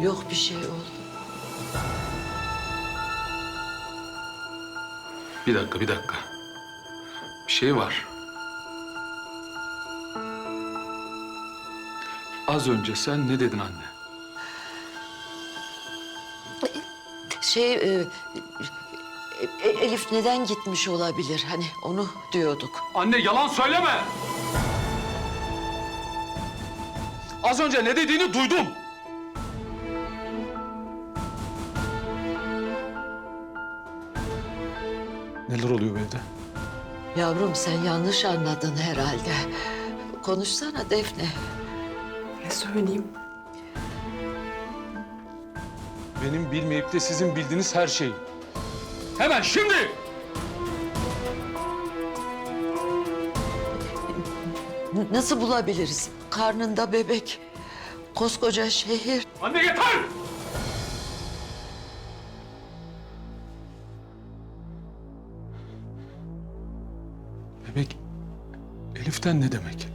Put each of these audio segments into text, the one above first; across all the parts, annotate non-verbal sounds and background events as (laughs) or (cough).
Yok bir şey oğlum. Bir dakika, bir dakika. Bir şey var. Az önce sen ne dedin anne? Şey, e, e, Elif neden gitmiş olabilir? Hani onu diyorduk. Anne yalan söyleme! Az önce ne dediğini duydum. Neler oluyor bu evde? Yavrum sen yanlış anladın herhalde. Konuşsana Defne. Ne söyleyeyim? Benim bilmeyip de sizin bildiğiniz her şeyi. Hemen şimdi! N- Nasıl bulabiliriz? Karnında bebek. Koskoca şehir. Anne yeter! Bebek Elif'ten ne demek?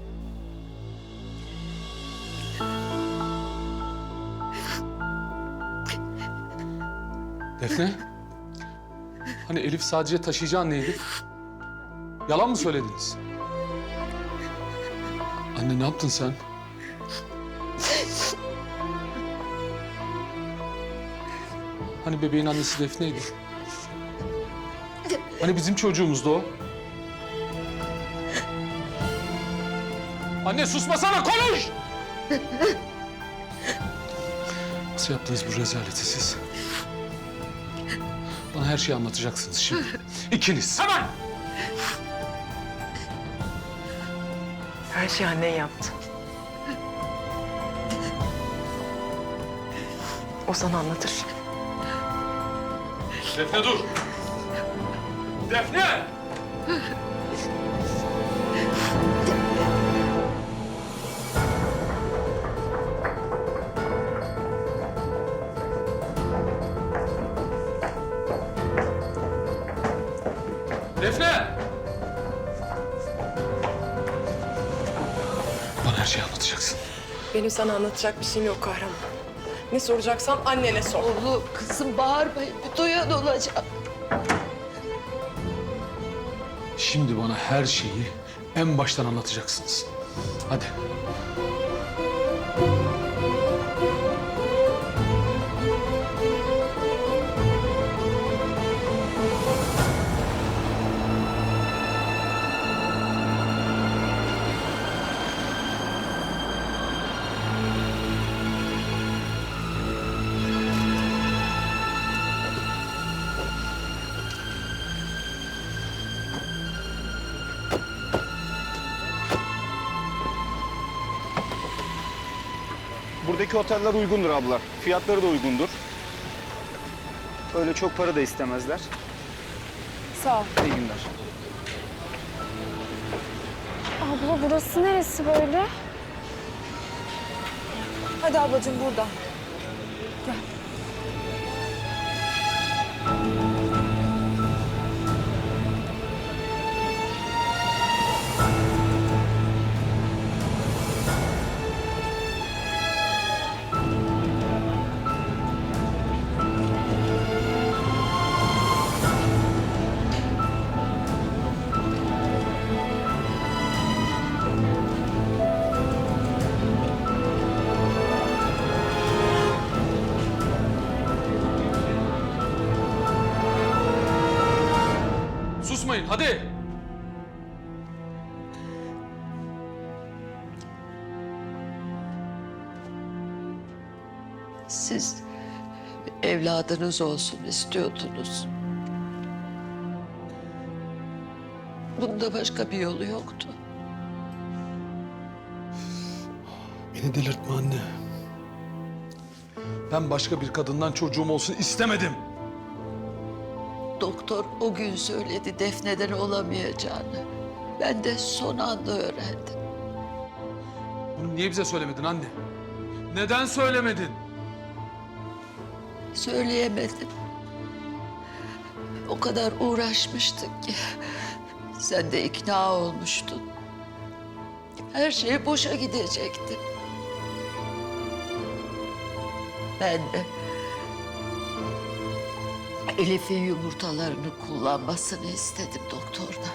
Defne? Hani Elif sadece taşıyıcı neydi? Yalan mı söylediniz? Anne ne yaptın sen? Hani bebeğin annesi Defne'ydi. Hani bizim çocuğumuzdu o. Anne susmasana konuş! Nasıl yaptınız bu rezaleti siz? Bana her şeyi anlatacaksınız şimdi. İkiniz. Hemen! Her şeyi annen yaptı. O sana anlatır. Defne dur! Defne! (laughs) Defne! Bana her şeyi anlatacaksın. Benim sana anlatacak bir şeyim yok kahraman. Ne soracaksan annene sor. Oğlum kızım bağırmayın. Bir duyan olacak. Şimdi bana her şeyi en baştan anlatacaksınız. Hadi. Buradaki oteller uygundur abla. Fiyatları da uygundur. Öyle çok para da istemezler. Sağ ol. İyi günler. Abla burası neresi böyle? Hadi ablacığım burada. Gel. Susmayın hadi. Siz evladınız olsun istiyordunuz. Bunda başka bir yolu yoktu. Beni delirtme anne. Ben başka bir kadından çocuğum olsun istemedim. Doktor o gün söyledi Defne'den olamayacağını. Ben de son anda öğrendim. Bunu niye bize söylemedin anne? Neden söylemedin? Söyleyemedim. O kadar uğraşmıştık ki. Sen de ikna olmuştun. Her şey boşa gidecekti. Ben de Elif'in yumurtalarını kullanmasını istedim doktordan.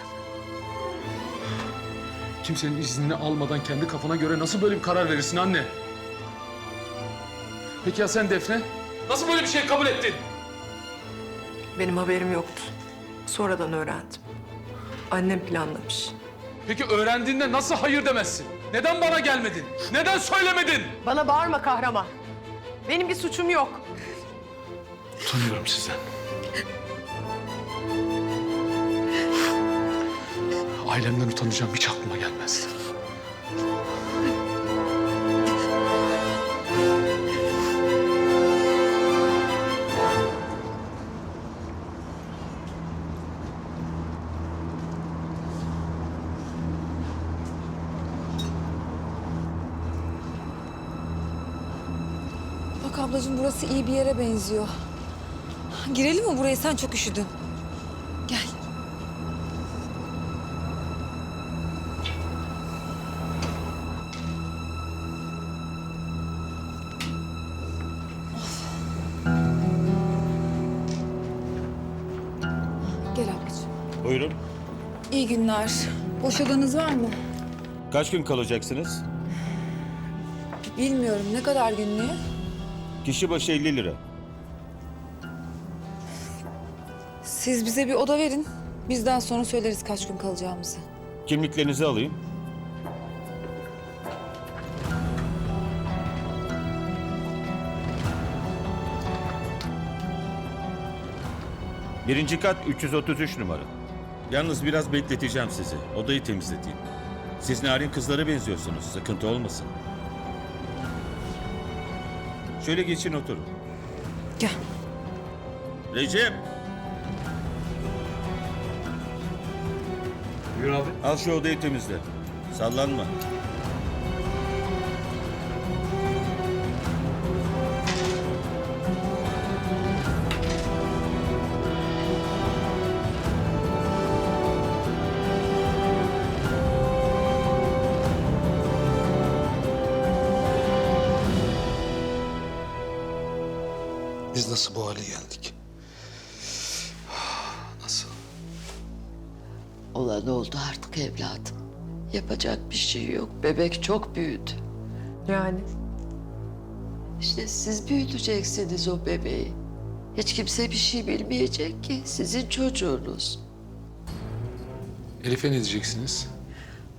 Kimsenin iznini almadan kendi kafana göre nasıl böyle bir karar verirsin anne? Peki ya sen Defne? Nasıl böyle bir şey kabul ettin? Benim haberim yoktu. Sonradan öğrendim. Annem planlamış. Peki öğrendiğinde nasıl hayır demezsin? Neden bana gelmedin? Neden söylemedin? Bana bağırma kahraman. Benim bir suçum yok. Utanıyorum sizden. Ailemden utanacağım hiç aklıma gelmezdi. Bak ablacığım burası iyi bir yere benziyor. Girelim mi buraya? Sen çok üşüdün. Buyurun. İyi günler. Boş odanız var mı? Kaç gün kalacaksınız? Bilmiyorum. Ne kadar günlüğü? Kişi başı 50 lira. Siz bize bir oda verin. Bizden sonra söyleriz kaç gün kalacağımızı. Kimliklerinizi alayım. Birinci kat 333 numara. Yalnız biraz bekleteceğim sizi. Odayı temizleteyim. Siz narin kızlara benziyorsunuz. Sıkıntı olmasın. Şöyle geçin oturun. Gel. Recep! Buyur abi. Al şu odayı temizle. Sallanma. Biz nasıl bu hale geldik? (sighs) Nasıl? Olan oldu artık evladım. Yapacak bir şey yok. Bebek çok büyüdü. Yani İşte siz büyüteceksiniz o bebeği. Hiç kimse bir şey bilmeyecek ki. Sizin çocuğunuz. Elif'e ne diyeceksiniz?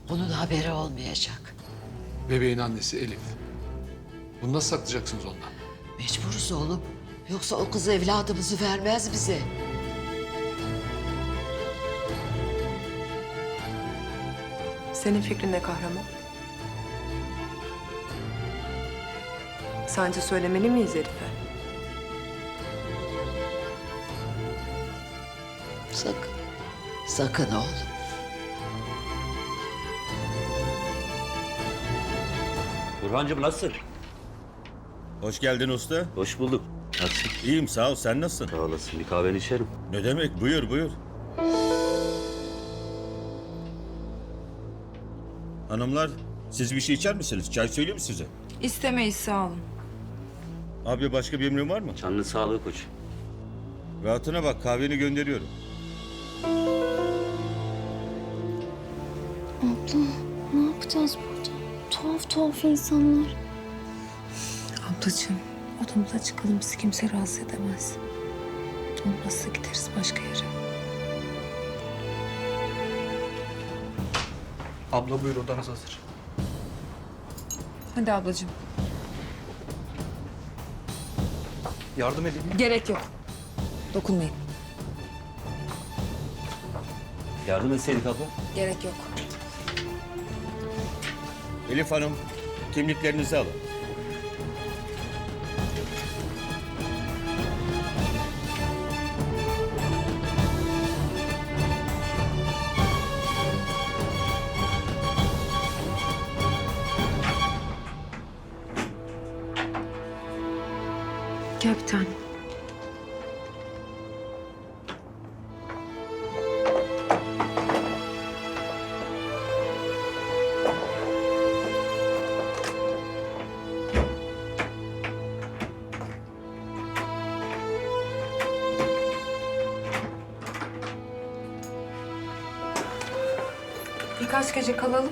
Bunun haberi olmayacak. Bebeğin annesi Elif. Bunu nasıl saklayacaksınız ondan? Mecburuz oğlum. Yoksa o kız evladımızı vermez bize. senin fikrin ne kahraman? Sence söylemeli miyiz Elif'e? Sakın. Sakın oğlum. Burhancığım nasılsın? Hoş geldin usta. Hoş bulduk. Nasılsın? İyiyim sağ ol. Sen nasılsın? Sağ olasın. Bir kahveni içerim. Ne demek? Buyur buyur. Hanımlar siz bir şey içer misiniz? Çay söyleyeyim mi size? İstemeyiz sağ olun. Abi başka bir emrin var mı? Canlı sağlığı koç. Rahatına bak kahveni gönderiyorum. Abla ne yapacağız burada? Tuhaf tuhaf insanlar. Ablacığım odamıza çıkalım bizi kimse rahatsız edemez. Olmazsa gideriz başka yere. Abla buyur odanız hazır. Hadi ablacığım. Yardım edeyim mi? Gerek yok. Dokunmayın. Yardım etseydik abla. Gerek yok. Elif Hanım kimliklerinizi alın. Gel bir tane. Birkaç gece kalalım.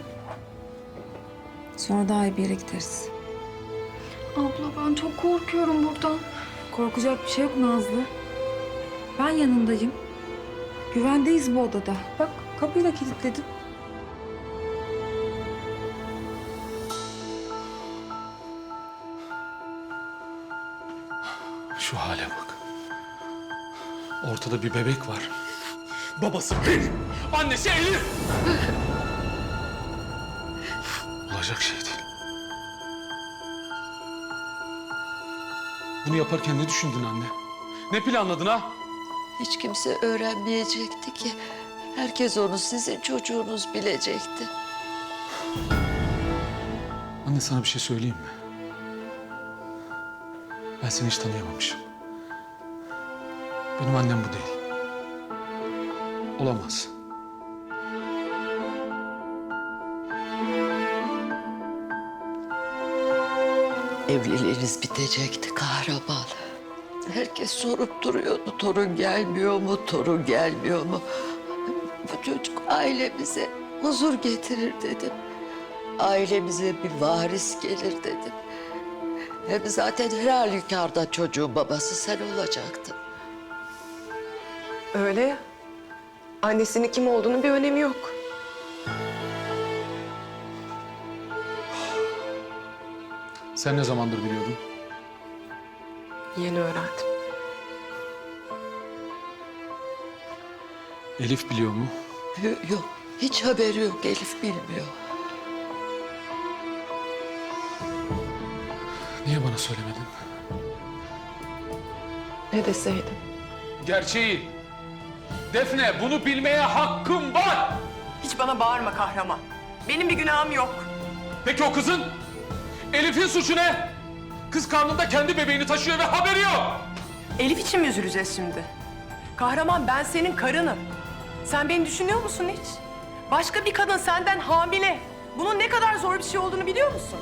Sonra daha iyi bir yere gideriz. Abla ben çok korkuyorum buradan. Korkacak bir şey yok Nazlı. Ben yanındayım. Güvendeyiz bu odada. Bak kapıyı da kilitledim. Şu hale bak. Ortada bir bebek var. Babası benim. Annesi Elif. Olacak şey değil. Bunu yaparken ne düşündün anne? Ne planladın ha? Hiç kimse öğrenmeyecekti ki. Herkes onu sizin çocuğunuz bilecekti. Anne sana bir şey söyleyeyim mi? Ben seni hiç tanıyamamışım. Benim annem bu değil. Olamaz. Evliliğiniz bitecekti kahraman. Herkes sorup duruyordu torun gelmiyor mu, torun gelmiyor mu? Bu çocuk ailemize huzur getirir dedim. Ailemize bir varis gelir dedim. Hem zaten her halükarda çocuğun babası sen olacaktın. Öyle ya. Annesinin kim olduğunun bir önemi yok. Sen ne zamandır biliyordun? Yeni öğrendim. Elif biliyor mu? Yok, yok hiç haberi yok Elif bilmiyor. Niye bana söylemedin? Ne deseydim? Gerçeği. Defne bunu bilmeye hakkım var. Hiç bana bağırma kahraman. Benim bir günahım yok. Peki o kızın? Elif'in suçu ne? Kız karnında kendi bebeğini taşıyor ve haberi yok. Elif için mi üzüleceğiz şimdi? Kahraman ben senin karınım. Sen beni düşünüyor musun hiç? Başka bir kadın senden hamile. Bunun ne kadar zor bir şey olduğunu biliyor musun?